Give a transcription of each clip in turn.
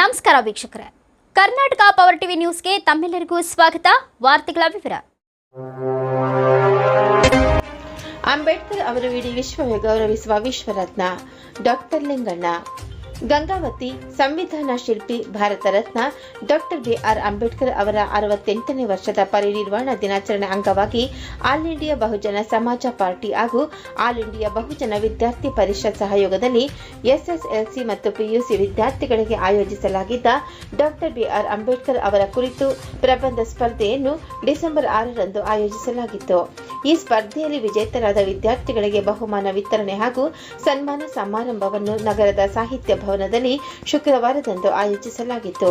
ನಮಸ್ಕಾರ ವೀಕ್ಷಕರೇ. Karnataka power TV ನ್ಯೂಸ್ಗೆ ತಮ್ಮೆಲ್ಲರಿಗೂ ಸ್ವಾಗತ. ವಾರ್ತೆಗಳ ವಿವರ. ಅಂಬೇಡ್ಕರ್ ಅವರು ಇಡೀ ವಿಶ್ವವೇ ಗೌರವಿಸುವ ವಿಶ್ವರತ್ನ ಡಾಕ್ಟರ್ ಲಿಂಗಣ್ಣ. ಗಂಗಾವತಿ ಸಂವಿಧಾನ ಶಿಲ್ಪಿ Bharat Ratna doctor B R Ambedkar ಅವರ ಅರವತ್ತೆಂಟನೇ ವರ್ಷದ ಪರಿನಿರ್ವಾಣ ದಿನಾಚರಣೆ ಅಂಗವಾಗಿ ಆಲ್ ಇಂಡಿಯಾ ಬಹುಜನ ಸಮಾಜ ಪಾರ್ಟಿ ಹಾಗೂ ಆಲ್ ಇಂಡಿಯಾ ಬಹುಜನ ವಿದ್ಯಾರ್ಥಿ ಪರಿಷತ್ ಸಹಯೋಗದಲ್ಲಿ ಎಸ್ಎಸ್ಎಲ್ಸಿ ಮತ್ತು ಪಿಯುಸಿ ವಿದ್ಯಾರ್ಥಿಗಳಿಗೆ ಆಯೋಜಿಸಲಾಗಿದ್ದ ಡಾಕ್ಟರ್ ಬಿಆರ್ ಅಂಬೇಡ್ಕರ್ ಅವರ ಕುರಿತು ಪ್ರಬಂಧ ಸ್ಪರ್ಧೆಯನ್ನು ಡಿಸೆಂಬರ್ ಆರರಂದು ಆಯೋಜಿಸಲಾಗಿತ್ತು. ಈ ಸ್ಪರ್ಧೆಯಲ್ಲಿ ವಿಜೇತರಾದ ವಿದ್ಯಾರ್ಥಿಗಳಿಗೆ ಬಹುಮಾನ ವಿತರಣೆ ಹಾಗೂ ಸನ್ಮಾನ ಸಮಾರಂಭವನ್ನು ನಗರದ ಸಾಹಿತ್ಯ ಭವನದಲ್ಲಿ ಶುಕ್ರವಾರದಂದು ಆಯೋಜಿಸಲಾಗಿತ್ತು.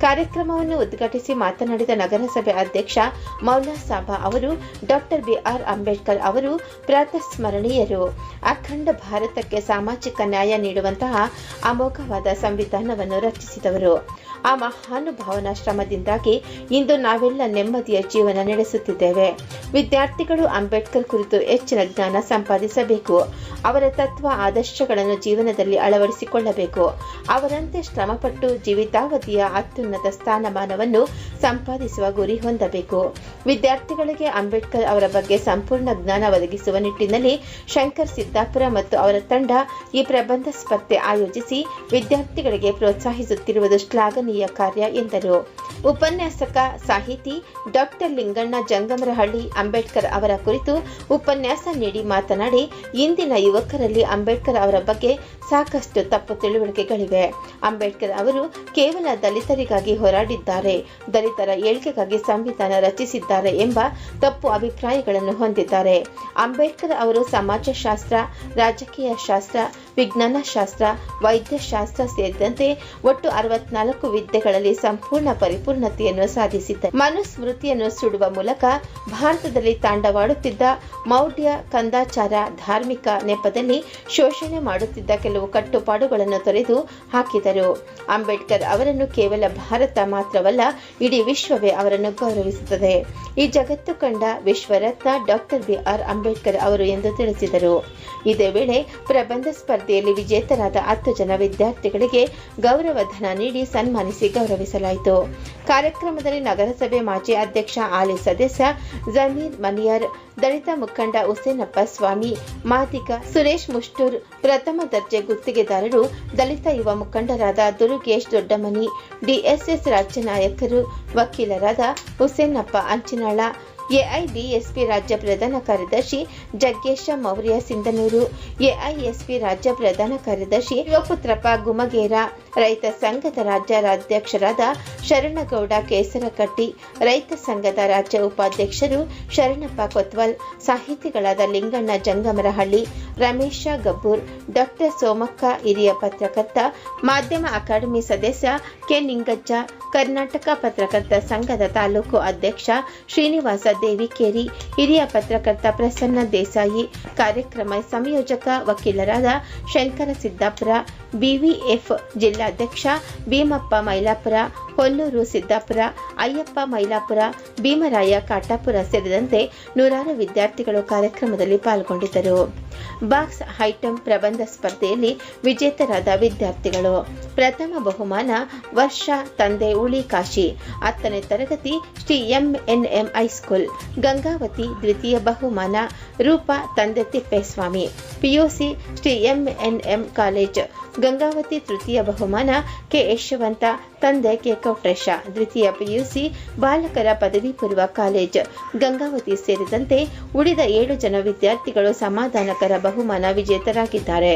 ಕಾರ್ಯಕ್ರಮವನ್ನು ಉದ್ಘಾಟಿಸಿ ಮಾತನಾಡಿದ ನಗರಸಭೆ ಅಧ್ಯಕ್ಷ ಮೌಲಾ ಸಾಬಾ ಅವರು ಡಾಕ್ಟರ್ ಬಿಆರ್. ಅಂಬೇಡ್ಕರ್ ಅವರು ಪ್ರಾತಸ್ಮರಣೀಯರು ಅಖಂಡ ಭಾರತಕ್ಕೆ ಸಾಮಾಜಿಕ ನ್ಯಾಯ ನೀಡುವಂತಹ ಅಮೋಘವಾದ ಸಂವಿಧಾನವನ್ನು ರಚಿಸಿದವರು. ಆ ಮಹಾನುಭಾವನ ಶ್ರಮದಿಂದಾಗಿ ಇಂದು ನಾವೆಲ್ಲ ನೆಮ್ಮದಿಯ ಜೀವನ ನಡೆಸುತ್ತಿದ್ದೇವೆ. ವಿದ್ಯಾರ್ಥಿಗಳು ಅಂಬೇಡ್ಕರ್ ಕುರಿತು ಹೆಚ್ಚಿನ ಜ್ಞಾನ ಸಂಪಾದಿಸಬೇಕು. ಅವರ ತತ್ವ, ಆದರ್ಶಗಳನ್ನು ಜೀವನದಲ್ಲಿ ಅಳವಡಿಸಿಕೊಳ್ಳಬೇಕು. ಅವರಂತೆ ಶ್ರಮಪಟ್ಟು ಜೀವಿತಾವಧಿಯ ಅತ್ಯುನ್ನತ ಸ್ಥಾನಮಾನವನ್ನು ಸಂಪಾದಿಸುವ ಗುರಿ ಹೊಂದಬೇಕು. ವಿದ್ಯಾರ್ಥಿಗಳಿಗೆ ಅಂಬೇಡ್ಕರ್ ಅವರ ಬಗ್ಗೆ ಸಂಪೂರ್ಣ ಜ್ಞಾನ ಒದಗಿಸುವ ನಿಟ್ಟಿನಲ್ಲಿ ಶಂಕರ್ ಸಿದ್ದಾಪುರ ಮತ್ತು ಅವರ ತಂಡ ಈ ಪ್ರಬಂಧ ಸ್ಪರ್ಧೆ ಆಯೋಜಿಸಿ ವಿದ್ಯಾರ್ಥಿಗಳಿಗೆ ಪ್ರೋತ್ಸಾಹಿಸುತ್ತಿರುವುದು ಶ್ಲಾಘನೀಯ ಕಾರ್ಯ ಎಂದರು. ಉಪನ್ಯಾಸಕ ಸಾಹಿತಿ ಡಾಕ್ಟರ್ ಲಿಂಗಣ್ಣ ಜಂಗಮರಹಳ್ಳಿ ಅಂಬೇಡ್ಕರ್ ಅವರ ಕುರಿತು ಉಪನ್ಯಾಸ ನೀಡಿ ಮಾತನಾಡಿ, ಇಂದಿನ ಯುವಕರಲ್ಲಿ ಅಂಬೇಡ್ಕರ್ ಅವರ ಬಗ್ಗೆ ಸಾಕಷ್ಟು ತಪ್ಪು ತಿಳುವಳಿಕೆಗಳಿವೆ. ಅಂಬೇಡ್ಕರ್ ಅವರು ಕೇವಲ ದಲಿತರಿಗಾಗಿ ಹೋರಾಡಿದ್ದಾರೆ, ದಲಿತರ ಏಳ್ಗೆಗಾಗಿ ಸಂವಿಧಾನ ರಚಿಸಿದ್ದಾರೆ ಎಂಬ ತಪ್ಪು ಅಭಿಪ್ರಾಯಗಳನ್ನು ಹೊಂದಿದ್ದಾರೆ. ಅಂಬೇಡ್ಕರ್ ಅವರು ಸಮಾಜಶಾಸ್ತ್ರ, ರಾಜಕೀಯ ಶಾಸ್ತ್ರ ವಿಜ್ಞಾನ ಶಾಸ್ತ್ರ ವೈದ್ಯಶಾಸ್ತ್ರ ಸೇರಿದಂತೆ ಒಟ್ಟು ಅರವತ್ನಾಲ್ಕು ವಿದ್ಯೆಗಳಲ್ಲಿ ಸಂಪೂರ್ಣ ಪರಿಪೂರ್ಣತೆಯನ್ನು ಸಾಧಿಸಿದ್ದ ಮನುಸ್ಮೃತಿಯನ್ನು ಸುಡುವ ಮೂಲಕ ಭಾರತದಲ್ಲಿ ತಾಂಡವಾಡುತ್ತಿದ್ದ ಮೌಢ್ಯ ಕಂದಾಚಾರ ಧಾರ್ಮಿಕ ನೆಪದಲ್ಲಿ ಶೋಷಣೆ ಮಾಡುತ್ತಿದ್ದ ಕೆಲವು ಕಟ್ಟುಪಾಡುಗಳನ್ನು ತೊರೆದು ಹಾಕಿದರು. ಅಂಬೇಡ್ಕರ್ ಅವರನ್ನು ಕೇವಲ ಭಾರತ ಮಾತ್ರವಲ್ಲ, ಇಡೀ ವಿಶ್ವವೇ ಅವರನ್ನು ಗೌರವಿಸುತ್ತದೆ. ಈ ಜಗತ್ತು ಕಂಡ ವಿಶ್ವರತ್ನ ಡಾಕ್ಟರ್ ಬಿ ಆರ್ ಅಂಬೇಡ್ಕರ್ ಅವರು ಎಂದು ತಿಳಿಸಿದರು. ಇದೇ ವೇಳೆ ಪ್ರಬಂಧ ಸ್ಪರ್ಧೆಯಲ್ಲಿ ವಿಜೇತರಾದ ಹತ್ತು ಜನ ವಿದ್ಯಾರ್ಥಿಗಳಿಗೆ ಗೌರವಧನ ನೀಡಿ ಸನ್ಮಾನಿಸಿ ಗೌರವಿಸಲಾಯಿತು. ಕಾರ್ಯಕ್ರಮದಲ್ಲಿ ನಗರಸಭೆ ಮಾಜಿ ಅಧ್ಯಕ್ಷ ಆಲಿ ಸದಸ್ಯ ಜಮೀರ್ ಮನಿಯರ್, ದಲಿತ ಮುಖಂಡ ಹುಸೇನಪ್ಪ ಸ್ವಾಮಿ, ಮಾದಿಗ ಸುರೇಶ್ ಮುಷ್ಟೂರ್, ಪ್ರಥಮ ದರ್ಜೆ ಗುತ್ತಿಗೆದಾರರು, ದಲಿತ ಯುವ ಮುಖಂಡರಾದ ದುರುಗೇಶ್ ದೊಡ್ಡಮನಿ, ಡಿಎಸ್ಎಸ್ ರಾಜ್ಯ ನಾಯಕರು, ವಕೀಲರಾದ ಹುಸೇನಪ್ಪ ಅಂಚಿನಾಳ ಎಐಡಿಎಸ್ಪಿ ರಾಜ್ಯ ಪ್ರಧಾನ ಕಾರ್ಯದರ್ಶಿ ಜಗ್ಗೇಶ ಮೌರ್ಯ ಸಿಂಧನೂರು ಎಐಎಸ್ಪಿ ರಾಜ್ಯ ಪ್ರಧಾನ ಕಾರ್ಯದರ್ಶಿ ಶಿವಪುತ್ರಪ್ಪ ಗುಮಗೇರ, ರೈತ ಸಂಘದ ರಾಜ್ಯ ರಾಜ್ಯಾಧ್ಯಕ್ಷರಾದ ಶರಣಗೌಡ ಕೇಸರಕಟ್ಟಿ, ರೈತ ಸಂಘದ ರಾಜ್ಯ ಉಪಾಧ್ಯಕ್ಷರು ಶರಣಪ್ಪ ಕೊತ್ವಲ್, ಸಾಹಿತಿಗಳಾದ ಲಿಂಗಣ್ಣ ಜಂಗಮರಹಳ್ಳಿ, ರಮೇಶ ಗಬ್ಬೂರ್, ಡಾಕ್ಟರ್ ಸೋಮಕ್ಕ ಹಿರಿಯ ಪತ್ರಕರ್ತ, ಮಾಧ್ಯಮ ಅಕಾಡೆಮಿ ಸದಸ್ಯ ಕೆ ನಿಂಗಜ್ಜ, ಕರ್ನಾಟಕ ಪತ್ರಕರ್ತ ಸಂಘದ ತಾಲೂಕು ಅಧ್ಯಕ್ಷ ಶ್ರೀನಿವಾಸ ದೇವಿಕೇರಿ ಹಿರಿಯ ಪತ್ರಕರ್ತ ಪ್ರಸನ್ನ ದೇಸಾಯಿ, ಕಾರ್ಯಕ್ರಮ ಸಂಯೋಜಕ ವಕೀಲರಾದ ಶಂಕರ ಸಿದ್ದಾಪುರ, ಬಿವಿಎಫ್ ಜಿಲ್ಲಾಧ್ಯಕ್ಷ ಭೀಮಪ್ಪ ಮೈಲಾಪುರ, ಹೊನ್ನೂರು ಸಿದ್ದಾಪುರ, ಅಯ್ಯಪ್ಪ ಮೈಲಾಪುರ, ಭೀಮರಾಯ ಕಾಟಾಪುರ ಸೇರಿದಂತೆ ನೂರಾರು ವಿದ್ಯಾರ್ಥಿಗಳು ಕಾರ್ಯಕ್ರಮದಲ್ಲಿ ಪಾಲ್ಗೊಂಡಿದ್ದರು. ಬಾಕ್ಸ್ ಹೈಟಮ್ ಪ್ರಬಂಧ ಸ್ಪರ್ಧೆಯಲ್ಲಿ ವಿಜೇತರಾದ ವಿದ್ಯಾರ್ಥಿಗಳು. ಪ್ರಥಮ ಬಹುಮಾನ ವರ್ಷ ತಂದೆ ಉಳಿ ಕಾಶಿ. ಹತ್ತನೇ ತರಗತಿ ಶ್ರೀ ಎಂಎನ್ಎಂ ಹೈಸ್ಕೂಲ್. ಗಂಗಾವತಿ ದ್ವಿತೀಯ ಬಹುಮಾನ ರೂಪ ತಂದೆ Tippeswamy. PUC Shri MNM college. Gangavathi ತೃತೀಯ ಬಹುಮಾನ ಕೆ ಯಶವಂತ ತಂದೆ ಕೆ ಕೌಟ್ರೇಶ ದ್ವಿತೀಯ ಪಿಯುಸಿ ಬಾಲಕರ ಪದವಿ ಪೂರ್ವ ಕಾಲೇಜ್. ಗಂಗಾವತಿ ಸೇರಿದಂತೆ ಉಳಿದ ಏಳು ಜನ ವಿದ್ಯಾರ್ಥಿಗಳು ಸಮಾಧಾನಕರ ಬಹುಮಾನ ವಿಜೇತರಾಗಿದ್ದಾರೆ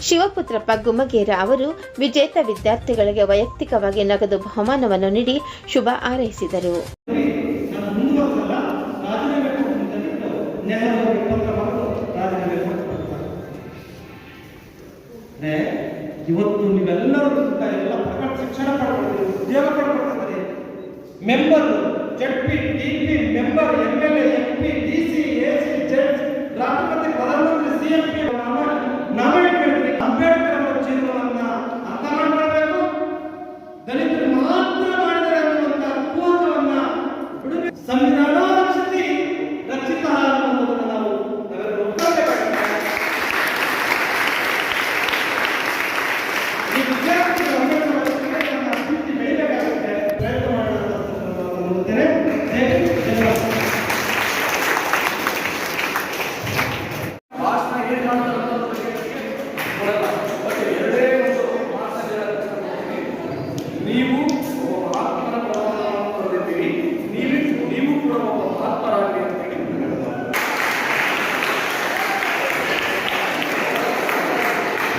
ಶಿವಪುತ್ರಪ್ಪ ಗುಮಗೇರ ಅವರು ವಿಜೇತ ವಿದ್ಯಾರ್ಥಿಗಳಿಗೆ ವೈಯಕ್ತಿಕವಾಗಿ ನಗದು ಬಹುಮಾನವನ್ನು ನೀಡಿ ಶುಭ ಹಾರೈಸಿದರು ಇವತ್ತು ನೀವೆಲ್ಲರೂ ಎಲ್ಲ ಪ್ರಕಟ ಶಿಕ್ಷಣ ಪಡ್ಕೊಳ್ತೀರಿ ಉದ್ಯೋಗ ಪಡ್ಕೊಳ್ತಾರೆ member Z P T P member M L A M P D C A C judge ರಾಷ್ಟ್ರಪತಿ